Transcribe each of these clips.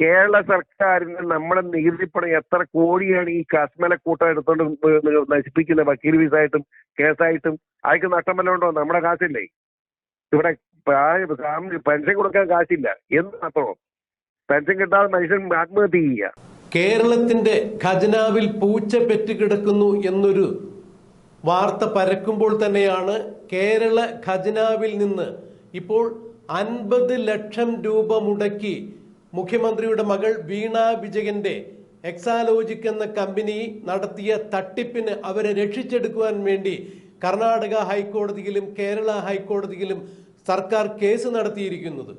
കേരള സർക്കാരിന് നമ്മുടെ നികുതിപ്പണം എത്ര കോടിയാണ് ഈ കസ്മല കൂട്ടം എടുത്തോണ്ട് നശിപ്പിക്കുന്നത് നശിപ്പിക്കുന്ന? വക്കീൽ ഫീസായിട്ടും കേസായിട്ടും അയക്ക് നഷ്ടം വല്ലതും ഉണ്ടോ നമ്മുടെ കാശില്ലേ? ഇവിടെ പെൻഷൻ കൊടുക്കാൻ കാശില്ല. എന്ത് മാത്രമോ പെൻഷൻ കിട്ടാതെ മനുഷ്യൻ ആത്മഹത്യ ചെയ്യുക കേരളത്തിന്റെ ഖജനാവിൽ പൂച്ച പെറ്റുകിടക്കുന്നു എന്നൊരു വാർത്ത പരക്കുമ്പോൾ തന്നെയാണ് കേരള ഖജനാവിൽ നിന്ന് ഇപ്പോൾ അൻപത് ലക്ഷം രൂപ മുടക്കി മുഖ്യമന്ത്രിയുടെ മകൾ വീണ വിജയന്റെ എക്സാലോജിക് എന്ന കമ്പനി നടത്തിയ തട്ടിപ്പിന് അവരെ രക്ഷിച്ചെടുക്കുവാൻ വേണ്ടി കർണാടക ഹൈക്കോടതിയിലും കേരള ഹൈക്കോടതിയിലും സർക്കാർ കേസ് നടത്തിയിരിക്കുന്നത്.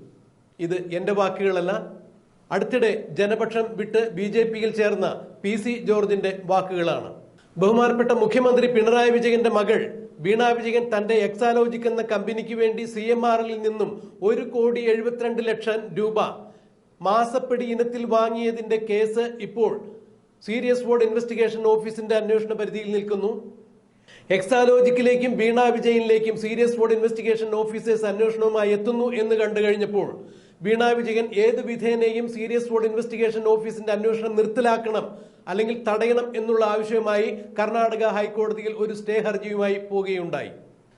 ഇത് എന്റെ വാക്കുകളല്ല. അടുത്തിടെ ജനപക്ഷം വിട്ട് ബി ജെ പിയിൽ ചേർന്ന പി സി ജോർജിന്റെ വാക്കുകളാണ്. ബഹുമാനപ്പെട്ട മുഖ്യമന്ത്രി പിണറായി വിജയന്റെ മകൾ വീണ വിജയൻ തന്റെ എക്സാലോജിക് എന്ന കമ്പനിക്ക് വേണ്ടി സി എം ആറിൽ നിന്നും ഒരു കോടി എഴുപത്തിരണ്ട് ലക്ഷം രൂപ മാസപ്പടി ഇനത്തിൽ വാങ്ങിയതിന്റെ കേസ് ഇപ്പോൾ സീരിയസ് ബോർഡ് ഇൻവെസ്റ്റിഗേഷൻ ഓഫീസിന്റെ അന്വേഷണ പരിധിയിൽ നിൽക്കുന്നു. എക്സാലോജിക്കിലേക്കും വീണ വിജയനിലേക്കും സീരിയസ് ബോർഡ് ഇൻവെസ്റ്റിഗേഷൻ ഓഫീസേഴ്സ് അന്വേഷണവുമായി എത്തുന്നു എന്ന് കണ്ടു കഴിഞ്ഞപ്പോൾ വീണ വിജയൻ ഏത് വിധേനയും സീരിയസ് ബോർഡ് ഇൻവെസ്റ്റിഗേഷൻ ഓഫീസിന്റെ അന്വേഷണം നിർത്തലാക്കണം അല്ലെങ്കിൽ തടയണം എന്നുള്ള ആവശ്യവുമായി കർണാടക ഹൈക്കോടതിയിൽ ഒരു സ്റ്റേ ഹർജിയുമായി പോവുകയുണ്ടായി.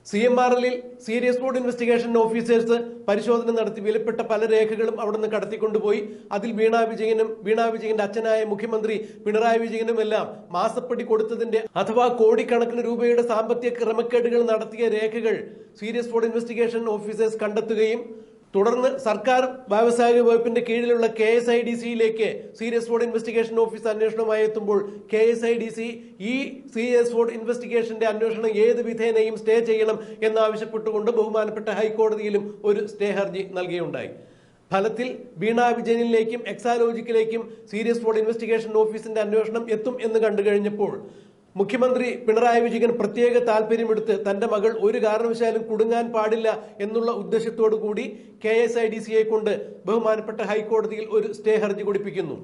സി എം ആർ എല്ലിൽ സീരിയസ് റോഡ് ഇൻവെസ്റ്റിഗേഷൻ ഓഫീസേഴ്സ് പരിശോധന നടത്തി വിലപ്പെട്ട പല രേഖകളും അവിടെ നിന്ന് കടത്തിക്കൊണ്ടുപോയി. അതിൽ വീണ വിജയനും വീണ വിജയന്റെ അച്ഛനായ മുഖ്യമന്ത്രി പിണറായി വിജയനും എല്ലാം മാസപ്പടി കൊടുത്തതിന്റെ അഥവാ കോടിക്കണക്കിന് രൂപയുടെ സാമ്പത്തിക ക്രമക്കേടുകൾ നടത്തിയ രേഖകൾ സീരിയസ് റോഡ് ഇൻവെസ്റ്റിഗേഷൻ ഓഫീസേഴ്സ് കണ്ടെത്തുകയും തുടർന്ന് സർക്കാർ വ്യാവസായിക വകുപ്പിന്റെ കീഴിലുള്ള കെ എസ് ഐ ഡി സിയിലേക്ക് സീരിയസ് ഫോർഡ് ഇൻവെസ്റ്റിഗേഷൻ ഓഫീസ് അന്വേഷണവുമായി എത്തുമ്പോൾ K S I D C ഈ സീരിയസ് ഫോർഡ് ഇൻവെസ്റ്റിഗേഷന്റെ അന്വേഷണം ഏത് വിധേനയും സ്റ്റേ ചെയ്യണം എന്നാവശ്യപ്പെട്ടുകൊണ്ട് ബഹുമാനപ്പെട്ട ഹൈക്കോടതിയിലും ഒരു സ്റ്റേ ഹർജി നൽകുകയുണ്ടായി ഫലത്തിൽ വീണ വിജയനിലേക്കും എക്സാലോജിക്കിലേക്കും സീരിയസ് ഫോർഡ് ഇൻവെസ്റ്റിഗേഷൻ ഓഫീസിന്റെ അന്വേഷണം എത്തും എന്ന് കണ്ടു കഴിഞ്ഞപ്പോൾ മുഖ്യമന്ത്രി പിണറായി വിജയൻ പ്രത്യേക താല്പര്യമെടുത്ത് തന്റെ മകൾ ഒരു കാരണവശാലും കുടുങ്ങാൻ പാടില്ല എന്നുള്ള ഉദ്ദേശത്തോടു കൂടി കെ എസ് ഐ ഡി സിയെ കൊണ്ട് ബഹുമാനപ്പെട്ട ഹൈക്കോടതിയിൽ ഒരു സ്റ്റേ ഹർജി കൊടുപ്പിക്കുന്നു.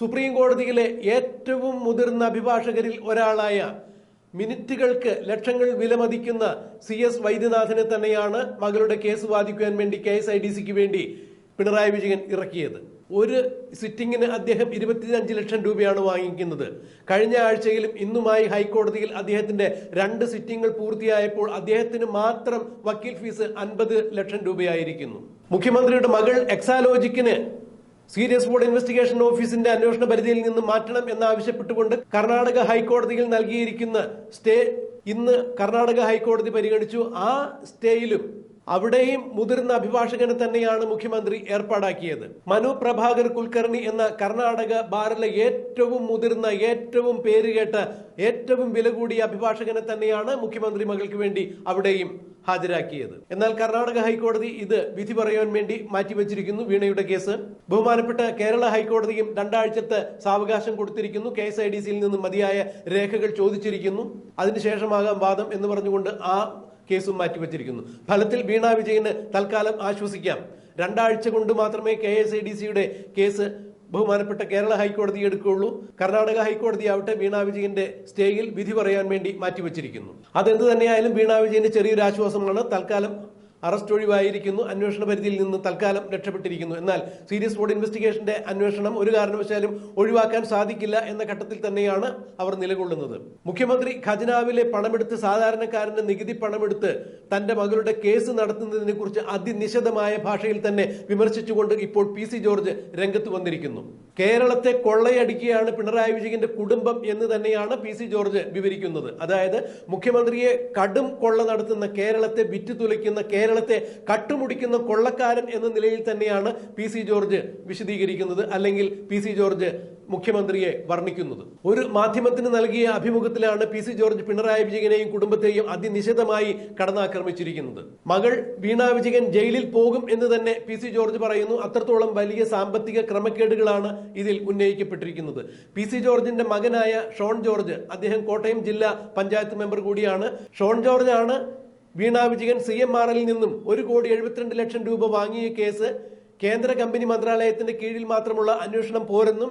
സുപ്രീം കോടതിയിലെ ഏറ്റവും മുതിർന്ന അഭിഭാഷകരിൽ ഒരാളായ മിനിറ്റുകൾക്ക് ലക്ഷങ്ങൾ വിലമതിക്കുന്ന സി എസ് വൈദ്യനാഥനെ തന്നെയാണ് മകളുടെ കേസ് വാദിക്കുവാൻ വേണ്ടി കെ എസ് ഐ ഡി സിക്ക് വേണ്ടി പിണറായി വിജയൻ ഇറക്കിയത്. ഒരു സിറ്റിംഗിന് അദ്ദേഹം ഇരുപത്തിയഞ്ച് ലക്ഷം രൂപയാണ് വാങ്ങിക്കുന്നത്. കഴിഞ്ഞ ആഴ്ചയിലും ഇന്നുമായി ഹൈക്കോടതിയിൽ അദ്ദേഹത്തിന്റെ രണ്ട് സിറ്റിംഗുകൾ പൂർത്തിയായപ്പോൾ അദ്ദേഹത്തിന് മാത്രം വക്കീൽ ഫീസ് അൻപത് ലക്ഷം രൂപയായിരിക്കുന്നു. മുഖ്യമന്ത്രിയുടെ മകൾ എക്സാലോജിക്കിന് സീരിയസ് ബോർഡ് ഇൻവെസ്റ്റിഗേഷൻ ഓഫീസിന്റെ അന്വേഷണ പരിധിയിൽ നിന്ന് മാറ്റണം എന്നാവശ്യപ്പെട്ടുകൊണ്ട് കർണാടക ഹൈക്കോടതിയിൽ നൽകിയിരിക്കുന്ന സ്റ്റേ ഇന്ന് കർണാടക ഹൈക്കോടതി പരിഗണിച്ചു. ആ സ്റ്റേയിലും അവിടെയും മുതിർന്ന അഭിഭാഷകനെ തന്നെയാണ് മുഖ്യമന്ത്രി ഏർപ്പാടാക്കിയത്. മനു പ്രഭാകർ കുൽക്കർണി എന്ന കർണാടക ബാറിലെ ഏറ്റവും മുതിർന്ന ഏറ്റവും പേരുകേട്ട ഏറ്റവും വില കൂടിയ അഭിഭാഷകനെ തന്നെയാണ് മുഖ്യമന്ത്രി മകൾക്ക് വേണ്ടി അവിടെയും ഹാജരാക്കിയത്. എന്നാൽ കർണാടക ഹൈക്കോടതി ഇത് വിധി പറയാൻ വേണ്ടി മാറ്റിവെച്ചിരിക്കുന്നു. വീണയുടെ കേസ് ബഹുമാനപ്പെട്ട കേരള ഹൈക്കോടതിയും രണ്ടാഴ്ചത്തെ സാവകാശം കൊടുത്തിരിക്കുന്നു. കെ എസ് ഐ ഡി സിയിൽ നിന്ന് മതിയായ രേഖകൾ ചോദിച്ചിരിക്കുന്നു. അതിനുശേഷമാകാം വാദം എന്ന് പറഞ്ഞുകൊണ്ട് ആ കേസും മാറ്റിവെച്ചിരിക്കുന്നു. ഫലത്തിൽ വീണ വിജയന് തൽക്കാലം ആശ്വസിക്കാം. രണ്ടാഴ്ച കൊണ്ട് മാത്രമേ കെ എസ് ഐ ഡി സിയുടെ കേസ് ബഹുമാനപ്പെട്ട കേരള ഹൈക്കോടതി എടുക്കുകയുള്ളൂ. കർണാടക ഹൈക്കോടതി ആവട്ടെ വീണ വിജയന്റെ സ്റ്റേയിൽ വിധി പറയാൻ വേണ്ടി മാറ്റിവെച്ചിരിക്കുന്നു. അതെന്ത് തന്നെയായാലും വീണ വിജയന്റെ ചെറിയൊരു ആശ്വാസമാണ് തൽക്കാലം അറസ്റ്റ് ഒഴിവായിരിക്കുന്നു. അന്വേഷണ പരിധിയിൽ നിന്ന് തൽക്കാലം രക്ഷപ്പെട്ടിരിക്കുന്നു. എന്നാൽ സീരിയസ് ബോർഡ് ഇൻവെസ്റ്റിഗേഷന്റെ അന്വേഷണം ഒരു കാരണവശാലും ഒഴിവാക്കാൻ സാധിക്കില്ല എന്ന ഘട്ടത്തിൽ തന്നെയാണ് അവർ നിലകൊള്ളുന്നത്. മുഖ്യമന്ത്രി ഖജനാവിലെ പണമെടുത്ത് സാധാരണക്കാരന്റെ നികുതി പണമെടുത്ത് തന്റെ മകളുടെ കേസ് നടത്തുന്നതിനെ കുറിച്ച് അതിനിശിതമായ ഭാഷയിൽ തന്നെ വിമർശിച്ചുകൊണ്ട് ഇപ്പോൾ പി സി ജോർജ് രംഗത്ത് വന്നിരിക്കുന്നു. കേരളത്തെ കൊള്ളയടിക്കുകയാണ് പിണറായി വിജയന്റെ കുടുംബം എന്ന് തന്നെയാണ് പി സി ജോർജ് വിവരിക്കുന്നത്. അതായത് മുഖ്യമന്ത്രിയെ കടും കൊള്ള നടത്തുന്ന കേരളത്തെ വിറ്റു തുലയ്ക്കുന്ന കേരളത്തെ കട്ടുമുടിക്കുന്ന കൊള്ളക്കാരൻ എന്ന നിലയിൽ തന്നെയാണ് പി സി ജോർജ് വിശദീകരിക്കുന്നത് അല്ലെങ്കിൽ പി സി ജോർജ് മുഖ്യമന്ത്രിയെ വർണിക്കുന്നത്. ഒരു മാധ്യമത്തിന് നൽകിയ അഭിമുഖത്തിലാണ് പി സി ജോർജ് പിണറായി വിജയനെയും കുടുംബത്തെയും അതിനിശിതമായി കടന്നാക്രമിച്ചിരിക്കുന്നത്. മകൾ വീണ വിജയൻ ജയിലിൽ പോകും എന്ന് തന്നെ പി സി ജോർജ് പറയുന്നു. അത്രത്തോളം വലിയ സാമ്പത്തിക ക്രമക്കേടുകളാണ് ഇതിൽ ഉന്നയിക്കപ്പെട്ടിരിക്കുന്നത്. പി സി ജോർജിന്റെ മകനായ ഷോൺ ജോർജ് അദ്ദേഹം കോട്ടയം ജില്ലാ പഞ്ചായത്ത് മെമ്പർ കൂടിയാണ്. ഷോൺ ജോർജ് ആണ് Veena Vijayan C M R എല്ലിൽ നിന്നും ഒരു കോടി എഴുപത്തിരണ്ട് ലക്ഷം രൂപ വാങ്ങിയ കേസ് കേന്ദ്ര കമ്പനി മന്ത്രാലയത്തിന്റെ കീഴിൽ മാത്രമുള്ള അന്വേഷണം പോരെന്നും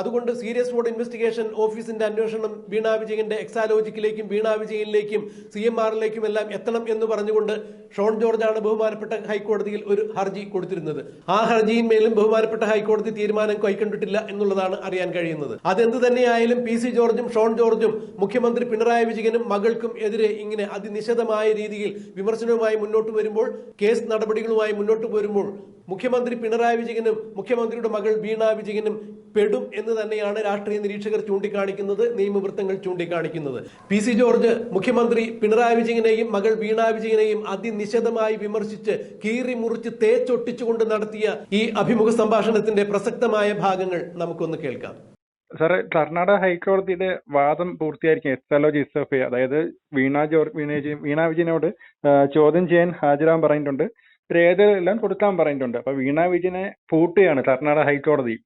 അതുകൊണ്ട് സീരിയസ് ഫ്രോഡ് ഇൻവെസ്റ്റിഗേഷൻ ഓഫീസിന്റെ അന്വേഷണം വീണ വിജയന്റെ എക്സാലോജിക്കിലേക്കും വീണ വിജയനിലേക്കും സി എം ആറിലേക്കും എല്ലാം എത്തണം എന്ന് പറഞ്ഞുകൊണ്ട് ഷോൺ ജോർജാണ് ബഹുമാനപ്പെട്ട ഹൈക്കോടതിയിൽ ഒരു ഹർജി കൊടുത്തിരുന്നത്. ആ ഹർജിയിന്മേലും ബഹുമാനപ്പെട്ട ഹൈക്കോടതി തീരുമാനം കൈക്കൊണ്ടിട്ടില്ല എന്നുള്ളതാണ് അറിയാൻ കഴിയുന്നത്. അതെന്ത് തന്നെയായാലും പി സി ജോർജും ഷോൺ ജോർജും മുഖ്യമന്ത്രി പിണറായി വിജയനും മകൾക്കും എതിരെ ഇങ്ങനെ അതിനിശിതമായ രീതിയിൽ വിമർശനവുമായി മുന്നോട്ട് വരുമ്പോൾ കേസ് നടപടികളുമായി മുന്നോട്ട് വരുമ്പോൾ മുഖ്യമന്ത്രി പിണറായി വിജയനും മുഖ്യമന്ത്രിയുടെ മകൾ വീണ വിജയനും പെടും എന്ന് തന്നെയാണ് രാഷ്ട്രീയ നിരീക്ഷകർ ചൂണ്ടിക്കാണിക്കുന്നത് നിയമവൃത്തങ്ങൾ ചൂണ്ടിക്കാണിക്കുന്നത്. പി സി ജോർജ് മുഖ്യമന്ത്രി പിണറായി വിജയനെയും മകൾ വീണ വിജയനെയും അതിനിശിതമായി വിമർശിച്ച് കീറി മുറിച്ച് തേച്ചൊട്ടിച്ചുകൊണ്ട് നടത്തിയ ഈ അഭിമുഖ സംഭാഷണത്തിന്റെ പ്രസക്തമായ ഭാഗങ്ങൾ നമുക്കൊന്ന് കേൾക്കാം. സാറേ കർണാടക ഹൈക്കോടതിയുടെ വാദം പൂർത്തിയായിരിക്കും എക്സാലോജി ഇസഫെ അതായത് വീണ ജോർജ് വീണ വീണ വിജയനോട് ചോദ്യം ചെയ്യാൻ ഹാജരാൻ പറഞ്ഞിട്ടുണ്ട് രേഖകളെല്ലാം കൊടുക്കാൻ പറഞ്ഞിട്ടുണ്ട് അപ്പൊ വീണ വിജയനെ പൂട്ടുകയാണ് കർണാടക ഹൈക്കോടതി.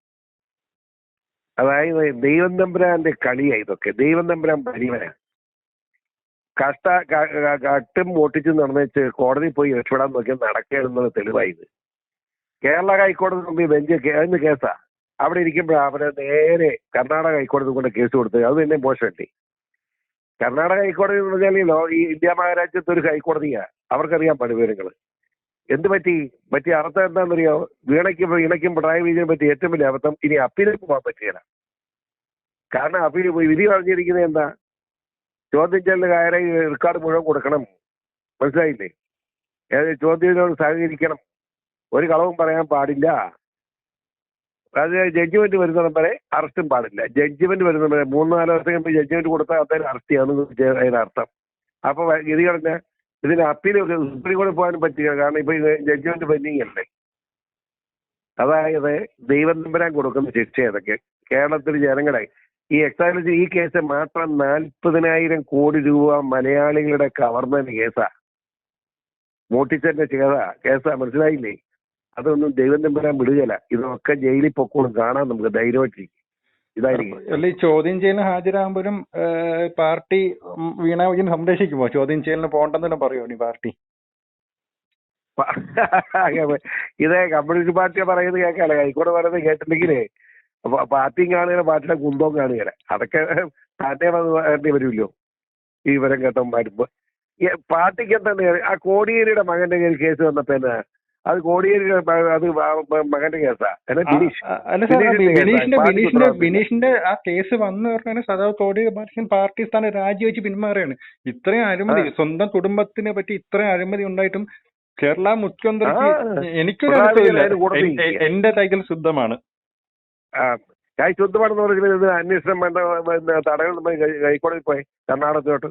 അതായത് ദൈവം തമ്പുരാന്റെ കളിയാ ഇതൊക്കെ. ദൈവം തമ്പുരാൻ പരിവനാ കഷ്ട കട്ടും ഓട്ടിച്ചും നിർണയിച്ച് കോടതി പോയി രക്ഷപ്പെടാൻ നോക്കിയാൽ നടക്കുകയെന്നുള്ള തെളിവായത് കേരള ഹൈക്കോടതി മുമ്പിൽ ബെഞ്ച് അതിന് കേസാ. അവിടെ ഇരിക്കുമ്പോഴാണ് അവരെ നേരെ കർണാടക ഹൈക്കോടതി കൊണ്ട് കേസ് കൊടുത്തത്. അത് തന്നെ മോശമല്ലേ? കർണാടക ഹൈക്കോടതി എന്ന് പറഞ്ഞാൽ ഈ ഇന്ത്യ മഹാരാജ്യത്തെ ഒരു ഹൈക്കോടതിയാ. അവർക്കറിയാം വിവരങ്ങൾ എന്ത് പറ്റി? പറ്റിയ അർത്ഥം എന്താണെന്നറിയോ? വീണയ്ക്കും ഇണയ്ക്കും പിണറായി വിജയനെ പറ്റി ഏറ്റവും വലിയ അബദ്ധം ഇനി അപ്പീലിൽ പോകാൻ പറ്റുകയില്ല കാരണം അപ്പീൽ പോയി വിധി പറഞ്ഞിരിക്കുന്നത് എന്താ? ചോദ്യം ചെയ്യലിന് കയറി റെക്കോർഡ് മുഴുവൻ കൊടുക്കണം. മനസ്സിലായില്ലേ? ഏത് ചോദ്യത്തിനോട് സഹകരിക്കണം? ഒരു കളവും പറയാൻ പാടില്ല. അത് ജഡ്ജ്മെന്റ് വരുന്നിടം വരെ അറസ്റ്റും പാടില്ല. ജഡ്ജ്മെന്റ് വരുന്നിടം വരെ മൂന്ന് നാല് ദിവസം കഴിയുമ്പോൾ ജഡ്ജ്മെന്റ് കൊടുത്താൽ അദ്ദേഹം അറസ്റ്റ് ചെയ്യാന്ന് അതിനർത്ഥം. അപ്പൊ ഗതി പറഞ്ഞ ഇതിന് അപ്പീൽ സുപ്രീം കോടതി പോകാനും പറ്റില്ല. കാരണം ഇപ്പൊ ജഡ്ജ്മെന്റ് പെൻഡിങ് അല്ലേ? അതായത് ദൈവം നമ്പരാൻ കൊടുക്കുന്ന ശിക്ഷ ഏതൊക്കെ? കേരളത്തിൽ ജനങ്ങളെ ഈ എക്സാലോജി ഈ കേസ് മാത്രം നാൽപ്പതിനായിരം കോടി രൂപ മലയാളികളുടെ കവർന്ന കേസാ. മോട്ടിച്ചന്റെ കേസാ. കേസാ. മനസ്സിലായില്ലേ? അതൊന്നും ദൈവം നമ്പരാൻ വിടുകയില്ല. ഇതൊക്കെ ജയിലിൽ പൊക്കോളും. കാണാൻ നമുക്ക് ധൈര്യമായിട്ടിരിക്കും. ഇതായിരിക്കും. അല്ല ഈ ചോദ്യം ചെയ്യലിന് ഹാജരാകുമ്പോഴും പാർട്ടി വീണ വിജയൻ സംരക്ഷിക്കുമോ? ചോദ്യം ചെയ്യലിന് പോകണ്ടെന്നെല്ലാം പറയുമോ നീ പാർട്ടി? ഇത് കമ്മ്യൂണിസ്റ്റ് പാർട്ടിയെ പറയുന്നത് കേൾക്കാല്ലേ ഹൈക്കോടതി പറയുന്നത് കേട്ടില്ലെങ്കിലേ അപ്പൊ പാർട്ടിയും കാണുകയാണ് പാർട്ടിയുടെ കുന്തവും കാണുകയാണ് അതൊക്കെ തന്നെ വേണ്ടി വരുമല്ലോ? ഈ വിവരം കേട്ടന്മാരിപ്പോ പാർട്ടിക്ക് എന്താണ് ആ കോടിയേരിയുടെ മകന്റെ കയ്യിൽ കേസ് വന്നപ്പോ എന്നാ? അത് കോടിയേരി അത് മകന്റെ കേസാ. ബിനീഷിന്റെ ബിനീഷിന്റെ ആ കേസ് വന്നു പറഞ്ഞാൽ സദാ കോടിയേരി ബാലകൃഷ്ണൻ പാർട്ടി സ്ഥാനം രാജിവെച്ച് പിന്മാറുകയാണ്. ഇത്രയും അഴിമതി സ്വന്തം കുടുംബത്തിനെ പറ്റി ഇത്രയും അഴിമതി ഉണ്ടായിട്ടും കേരള മുഖ്യമന്ത്രിക്ക് ആ, എനിക്കൊരു അനുഭവമില്ല. എന്റെ കൈകൾ ശുദ്ധമാണ്. ശുദ്ധമാണെന്ന് പറഞ്ഞാൽ അന്വേഷണം വേണ്ട ഹൈ- ഹൈക്കോടതി പോയി കർണാടകത്തോട്ട്.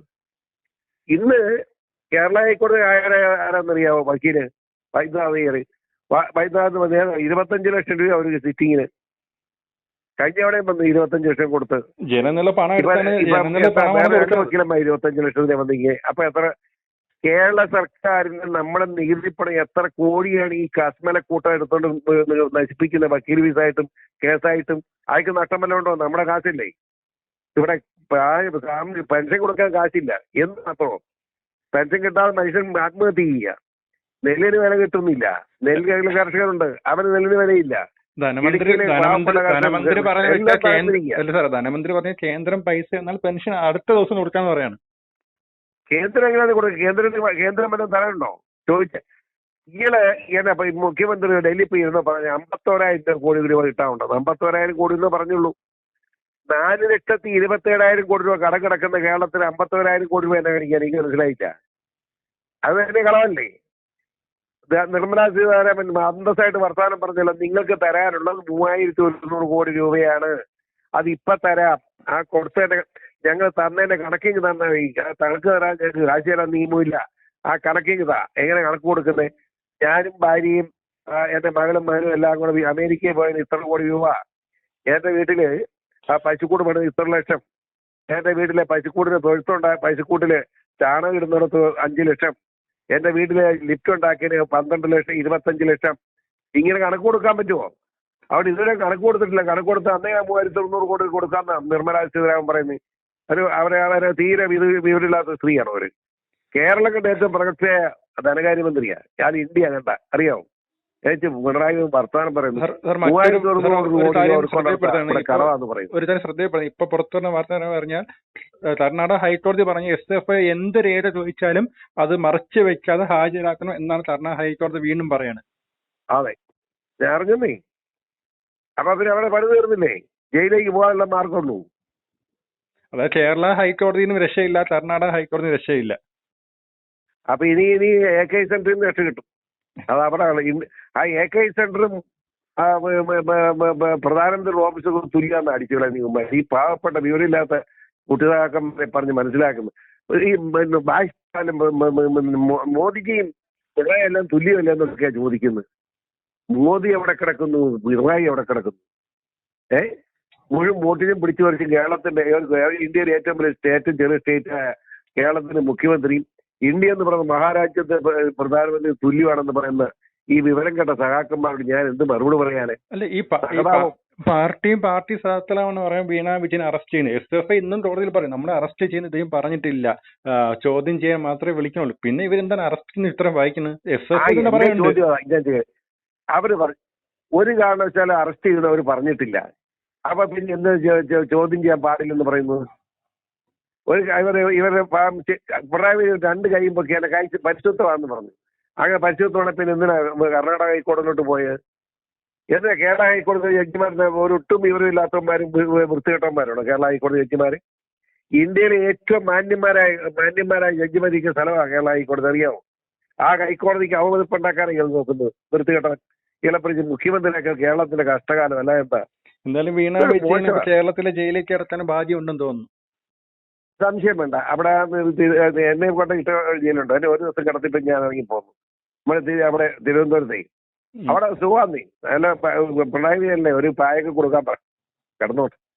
ഇന്ന് കേരള ഹൈക്കോടതി ആരാ ആരാന്നറിയാവോ വക്കീൽ? വൈദ്യനാഥ് അയ്യര് വ- വൈദ്യനാഥ് മതി ഇരുപത്തഞ്ച് ലക്ഷം രൂപ അവർക്ക് സിറ്റിങ്ങിന് കഴിഞ്ഞ അവിടെ വന്ന് ഇരുപത്തഞ്ച് ലക്ഷം കൊടുത്ത്. രണ്ട് വക്കീലന്മാർ ഇരുപത്തഞ്ച് ലക്ഷം രൂപ വന്നിങ്ങനെ അപ്പൊ എത്ര കേരള സർക്കാരിന് നമ്മുടെ നികുതിപ്പണം എത്ര കോടിയാണ് ഈ കസ്മല കൂട്ടം എടുത്തോണ്ട് നശിപ്പിക്കുന്ന വക്കീൽ ഫീസായിട്ടും കേസായിട്ടും അയക്ക് നഷ്ടം വല്ലതും ഉണ്ടോ? നമ്മുടെ കാശില്ലേ? ഇവിടെ പെൻഷൻ കൊടുക്കാൻ കാശില്ല. എന്ത് മാത്രമോ പെൻഷൻ കിട്ടാതെ മനുഷ്യൻ ആത്മഹത്യ ചെയ്യുക. നെല്ലിന് വില കിട്ടുന്നില്ല. നെല്ല് കർഷകരുണ്ട്. അവന് നെല്ലിന് വിലയില്ല. ധനമന്ത്രി ധനമന്ത്രി പറഞ്ഞ. സാർ ധനമന്ത്രി പറഞ്ഞ കേന്ദ്രം പൈസ എന്നാൽ പെൻഷൻ അടുത്ത ദിവസം കൊടുക്കാന്ന് പറയാണ്. കേന്ദ്രം എങ്ങനെയാണ് കൊടുക്കുക കേന്ദ്രത്തിന് കേന്ദ്രം വല്ലതും തരാനുണ്ടോ? ചോദിച്ച. ഇയാൾ ഇങ്ങനെ മുഖ്യമന്ത്രി ഡൽഹി പോയി ഇരുന്ന് പറഞ്ഞ അമ്പത്തോരായിരം കോടി രൂപ കിട്ടാനുണ്ടോ. അമ്പത്തോരായിരം കോടി എന്ന് പറഞ്ഞുള്ളൂ. നാല് ലക്ഷത്തി ഇരുപത്തേഴായിരം കോടി രൂപ കടം കിടക്കുന്ന കേരളത്തിൽ അമ്പത്തോരായിരം കോടി രൂപ എന്നെ കാണിക്കാൻ എനിക്ക് മനസ്സിലായില്ല. അത് തന്നെ കളവല്ലേ? നിർമ്മലാ സീതാരാമൻ അന്തസ്സായിട്ട് വർത്തമാനം പറഞ്ഞല്ലോ. നിങ്ങൾക്ക് തരാനുള്ളത് മൂവായിരത്തി ഒരുന്നൂറ് കോടി രൂപയാണ്. അത് ഇപ്പൊ തരാം. ആ കൊടുത്തതിന്റെ ഞങ്ങൾ തന്നതിന്റെ കണക്കിങ് തന്നെ കണക്ക് തരാൻ ഞങ്ങൾക്ക് കാശ് തരാൻ നിയമമില്ല. ആ കണക്കിങ് താ. എങ്ങനെ കണക്ക് കൊടുക്കുന്നത് ഞാനും ഭാര്യയും എന്റെ മകളും മകനും എല്ലാം കൂടെ അമേരിക്കയിൽ പോയതിന് ഇത്ര കോടി രൂപ. എന്റെ വീട്ടിൽ ആ പശുക്കൂട് പണിത് ഇത്ര ലക്ഷം. എന്റെ വീട്ടിലെ പശുക്കൂടിന് തൊഴുത്തുണ്ടായ പശുക്കൂട്ടിൽ ചാണകം ഇടുന്നിടത്ത് അഞ്ച് ലക്ഷം. എന്റെ വീട്ടിലെ ലിഫ്റ്റ് ഉണ്ടാക്കിയതിന് പന്ത്രണ്ട് ലക്ഷം ഇരുപത്തഞ്ച് ലക്ഷം. ഇങ്ങനെ കണക്ക് കൊടുക്കാൻ പറ്റുമോ അവിടെ ഇതുവരെ കണക്ക് കൊടുത്തിട്ടില്ല. കണക്ക് കൊടുത്ത അന്നേ മൂവായിരത്തി തൊണ്ണൂറ് കോടി കൊടുക്കാന്ന് നിർമ്മലാ സീതാരാമൻ പറയുന്നത് ഒരു അവരെ അവരെ തീരെ വിവരമില്ലാത്ത സ്ത്രീയാണ് അവർ. കേരളം കണ്ട ഏറ്റവും പ്രഗത്ഭ ധനകാര്യമന്ത്രിയാ. ഞാൻ ഇന്ത്യ കണ്ട. അറിയാമോ പിണറായി വർത്തമാനം പറയുന്നു. ഒരു തരം കൊടുക്കേണ്ട ഇപ്പൊ പുറത്തുവന്ന വാർത്ത പറഞ്ഞാൽ കർണാടക ഹൈക്കോടതി പറഞ്ഞ എസ് എഫ് ഐ എന്ത് രേഖ ചോദിച്ചാലും അത് മറച്ചു വെക്കാതെ ഹാജരാക്കണം എന്നാണ് കർണാടക ഹൈക്കോടതി വീണ്ടും പറയാണ് അതെ. ഞാൻ അറിഞ്ഞേ അപ്പൊ പിന്നെ അവിടെ പണി തീർന്നില്ലേ? ജയിലേക്ക് പോകാനുള്ള മാർഗമുള്ളൂ. അതെ കേരള ഹൈക്കോടതിയിലും രക്ഷയില്ല കർണാടക ഹൈക്കോടതിയും രക്ഷയില്ല. അപ്പൊ ഇനി ഇനി എ കെ സെന്ററിൽ നിന്ന് രക്ഷ കിട്ടും. അത് അവിടെ ആ എ കെ സെന്ററും പ്രധാനമന്ത്രി ഓഫീസും തുല്യാന്ന് അടിച്ചുകളെ നീങ്ങുമ്പോ ഈ പാവപ്പെട്ട വിവരമില്ലാത്ത കുട്ടിതാക്കന്മാരെ പറഞ്ഞ് മനസ്സിലാക്കുന്നു ഈ മ- മോദിജിയും പിണറായി എല്ലാം തുല്യമല്ല എന്നൊക്കെയാ ചോദിക്കുന്നത്. മോദി എവിടെ കിടക്കുന്നു? പിണറായി എവിടെ കിടക്കുന്നു? ഏ? മുഴുവൻ വോട്ടിനും പിടിച്ചു പറിച്ച് കേരളത്തിന്റെ ഇന്ത്യയിലെ ഏറ്റവും വലിയ സ്റ്റേറ്റും ചെറിയ സ്റ്റേറ്റ് കേരളത്തിന്റെ മുഖ്യമന്ത്രിയും ഇന്ത്യ എന്ന് പറയുന്ന മഹാരാജ്യത്തെ പ്ര- പ്രധാനമന്ത്രി തുല്യമാണെന്ന് പറയുന്ന ഈ വിവരം കേട്ട സഹാക്കന്മാരോട് ഞാൻ എന്ത് മറുപടി പറയാന് അല്ല ഈ പാർട്ടിയും പാർട്ടി സഹത്തലാണെന്ന് പറയാൻ വീണ വിജയൻ അറസ്റ്റ് ചെയ്യുന്നത് എസ് എഫ് ഐ ഇന്നും കോടതിയിൽ പറയും നമ്മളെ അറസ്റ്റ് ചെയ്യുന്ന ഇദ്ദേഹം പറഞ്ഞിട്ടില്ല. ചോദ്യം ചെയ്യാൻ മാത്രമേ വിളിക്കുന്നുള്ളൂ. പിന്നെ ഇവരെന്താണ് അറസ്റ്റ് ചെയ്യുന്നത് ഇത്രയും വായിക്കുന്നത്? എസ് എഫ് ഐ അവർ ഒരു കാരണവശാലും അറസ്റ്റ് ചെയ്യുന്നവർ പറഞ്ഞിട്ടില്ല. അപ്പൊ പിന്നെ എന്ത് ചോദ്യം ചെയ്യാൻ പാടില്ലെന്ന് പറയുന്നത്? ഒരു ഇവർ ഇവരുടെ പിണറായി രണ്ട് കൈയും പൊക്കിയാണ് കൈ പരിശുദ്ധമാണെന്ന് പറഞ്ഞു. അങ്ങനെ പരിശുദ്ധമാണ് പിന്നെ എന്തിനാ കർണാടക ഹൈക്കോടതിയിലോട്ട് പോയത് എന്തിനാ കേരള ഹൈക്കോടതി ജഡ്ജിമാരുടെ ഒരൊട്ടും വിവരമില്ലാത്തവന്മാരും ഇല്ലാത്തവന്മാരും വൃത്തികെട്ടവന്മാരാണോ കേരള ഹൈക്കോടതി ജഡ്ജിമാര്? ഇന്ത്യയിലെ ഏറ്റവും മാന്യന്മാരായ മാന്യന്മാരായ ജഡ്ജിമാരിക്കുന്ന സ്ഥലമാണ് കേരള ഹൈക്കോടതി അറിയാമോ ആ ഹൈക്കോടതിക്ക് അവമതിപ്പുണ്ടാക്കാനാണ് ഇയാൾ നോക്കുന്നത് വൃത്തികെട്ടവൻ. ഇളപ്പിടിച്ച് മുഖ്യമന്ത്രിയൊക്കെ കേരളത്തിന്റെ കഷ്ടകാലം അല്ല എന്താ? എന്തായാലും വീണ കേരളത്തിലെ ജയിലേക്ക് കിടത്താൻ ഭാഗ്യം ഉണ്ടെന്ന് തോന്നുന്നു. സംശയം വേണ്ട. അവിടെ എന്നെ കൊണ്ട് ഇട്ട ജയിലുണ്ട്. എന്നെ ഒരു ദിവസം കിടത്തിട്ട് ഞാൻ ഇറങ്ങി പോന്നു നമ്മുടെ അവിടെ തിരുവനന്തപുരത്തെ. അവിടെ സുഖാന്നി നല്ല പ- പിണറായി വിജയനല്ലേ? ഒരു പായൊക്കെ കൊടുക്കാൻ പറ കിടന്നോട്ടെ.